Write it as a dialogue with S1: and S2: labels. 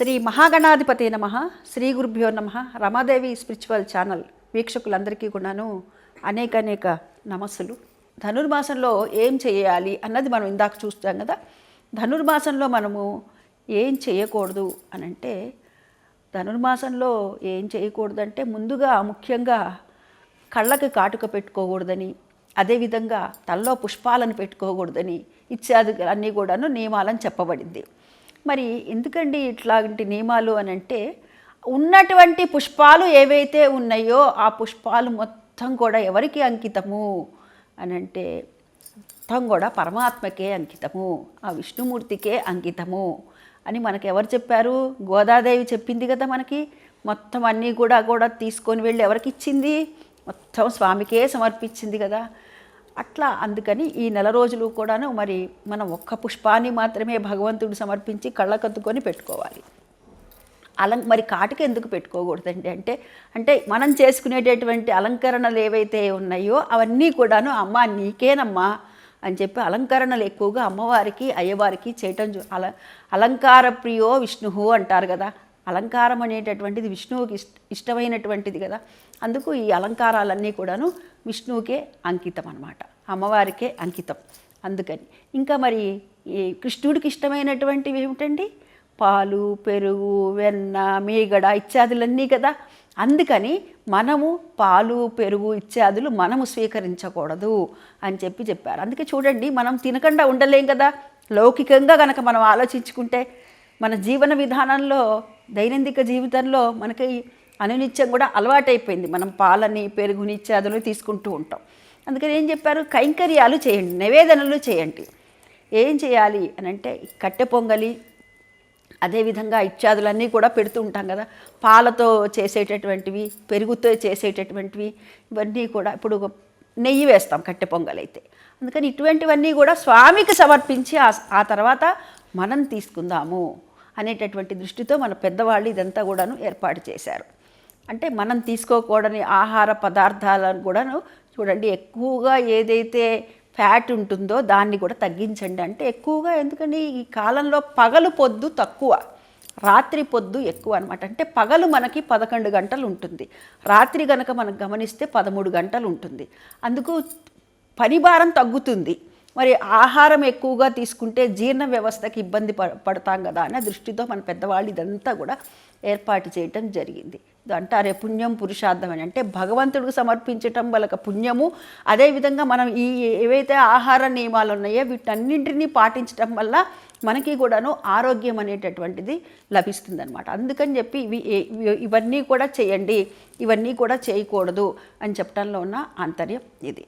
S1: శ్రీ మహాగణాధిపతి నమ శ్రీ గురుభ్యో నమ రమాదేవి స్పిరిచువల్ ఛానల్ వీక్షకులందరికీ కూడాను అనేక అనేక నమస్సులు. ధనుర్మాసంలో ఏం చేయాలి అన్నది మనం ఇందాక చూస్తాం కదా. ధనుర్మాసంలో మనము ఏం చేయకూడదు అని అంటే ధనుర్మాసంలో ఏం చేయకూడదంటే ముందుగా ముఖ్యంగా కళ్ళకి కాటుక పెట్టుకోకూడదని అదేవిధంగా తల్లో పుష్పాలను పెట్టుకోకూడదని ఇత్యాది అన్నీ కూడాను నియమాలని చెప్పబడింది. మరి ఎందుకండి ఇట్లాంటి నియమాలు అని అంటే ఉన్నటువంటి పుష్పాలు ఏవైతే ఉన్నాయో ఆ పుష్పాలు మొత్తం కూడా ఎవరికి అంకితము? అని అంటే మొత్తం కూడా పరమాత్మకే అంకితము ఆ విష్ణుమూర్తికే అంకితము అని మనకు ఎవరు చెప్పారు? గోదాదేవి చెప్పింది కదా మనకి మొత్తం అన్నీ కూడా కూడా తీసుకొని వెళ్ళి ఎవరికి ఇచ్చింది? మొత్తం స్వామికే సమర్పించింది కదా. అట్లా అందుకని ఈ నెల రోజులు కూడాను మరి మనం ఒక్క పుష్పాన్ని మాత్రమే భగవంతుడు సమర్పించి కళ్ళకత్తుకొని పెట్టుకోవాలి. అలం మరి కాటికి ఎందుకు పెట్టుకోకూడదండి? అంటే అంటే మనం చేసుకునేటటువంటి అలంకరణలు ఏవైతే ఉన్నాయో అవన్నీ కూడాను అమ్మ నీకేనమ్మా అని చెప్పి అలంకరణలు ఎక్కువగా అమ్మవారికి అయ్యవారికి చేయటం అల అలంకార ప్రియో విష్ణు అంటారు కదా. అలంకారం అనేటటువంటిది విష్ణువుకి ఇష్ట ఇష్టమైనటువంటిది కదా. అందుకు ఈ అలంకారాలన్నీ కూడాను విష్ణువుకే అంకితం అనమాట అమ్మవారికే అంకితం. అందుకని. ఇంకా మరి ఈ కృష్ణుడికి ఇష్టమైనటువంటివి ఏమిటండి? పాలు పెరుగు వెన్న మీగడ ఇత్యాదులన్నీ కదా. అందుకని మనము పాలు పెరుగు ఇత్యాదులు మనము స్వీకరించకూడదు అని చెప్పి చెప్పారు. అందుకే చూడండి మనం తినకుండా ఉండలేం కదా. లౌకికంగా కనుక మనం ఆలోచించుకుంటే మన జీవన విధానంలో దైనందిక జీవితంలో మనకి అనునిత్యం కూడా అలవాటైపోయింది. మనం పాలని పెరుగుని ఇత్యాదులు తీసుకుంటూ ఉంటాం. అందుకని ఏం చెప్పారు? కైంకర్యాలు చేయండి నివేదనలు చేయండి. ఏం చేయాలి అని అంటే కట్టె పొంగలి అదేవిధంగా ఇత్యాదులన్నీ కూడా పెడుతూ ఉంటాం కదా. పాలతో చేసేటటువంటివి పెరుగుతో చేసేటటువంటివి ఇవన్నీ కూడా ఇప్పుడు నెయ్యి వేస్తాం కట్టె పొంగలైతే అందుకని ఇటువంటివన్నీ కూడా స్వామికి సమర్పించి ఆ ఆ తర్వాత మనం తీసుకుందాము. అనేటటువంటి దృష్టితో మన పెద్దవాళ్ళు ఇదంతా కూడాను ఏర్పాటు చేశారు. అంటే మనం తీసుకోకూడని ఆహార పదార్థాలను కూడాను చూడండి ఎక్కువగా ఏదైతే ఫ్యాట్ ఉంటుందో దాన్ని కూడా తగ్గించండి అంటే ఎక్కువగా ఎందుకని ఈ కాలంలో పగలు పొద్దు తక్కువ రాత్రి పొద్దు ఎక్కువ అనమాట అంటే పగలు మనకి పదకొండు గంటలు ఉంటుంది రాత్రి గనక మనం గమనిస్తే పదమూడు గంటలు ఉంటుంది. అందుకు పనిభారం తగ్గుతుంది. మరి ఆహారం ఎక్కువగా తీసుకుంటే జీర్ణ వ్యవస్థకి ఇబ్బంది ప పడతాం కదా అనే దృష్టితో మన పెద్దవాళ్ళు ఇదంతా కూడా ఏర్పాటు చేయటం జరిగింది. అంటారే పుణ్యం పురుషార్థం అని. అంటే భగవంతుడికి సమర్పించటం వలక పుణ్యము అదేవిధంగా మనం ఈ ఏవైతే ఆహార నియమాలు ఉన్నాయో వీటన్నింటినీ పాటించటం వల్ల మనకి కూడాను ఆరోగ్యం అనేటటువంటిది లభిస్తుందనమాట అందుకని చెప్పి ఇవి- ఇవన్నీ కూడా చేయండి ఇవన్నీ కూడా చేయకూడదు అని చెప్పడంలో ఉన్న ఆంతర్యం ఇది.